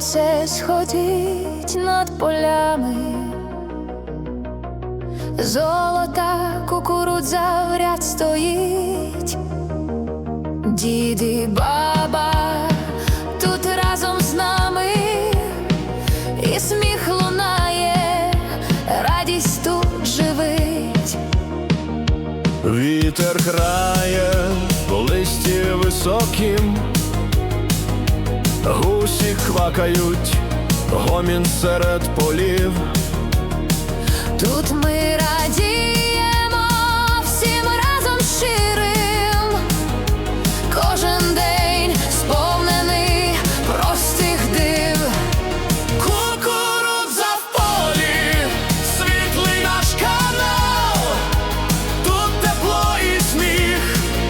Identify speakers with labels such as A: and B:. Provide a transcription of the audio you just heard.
A: сходить над полями, золота кукурудза в ряд стоїть, діди, баба тут разом з нами, і сміх лунає, радість тут живить.
B: Вітер грає по листі високім, гусі квакають, гомін серед полів.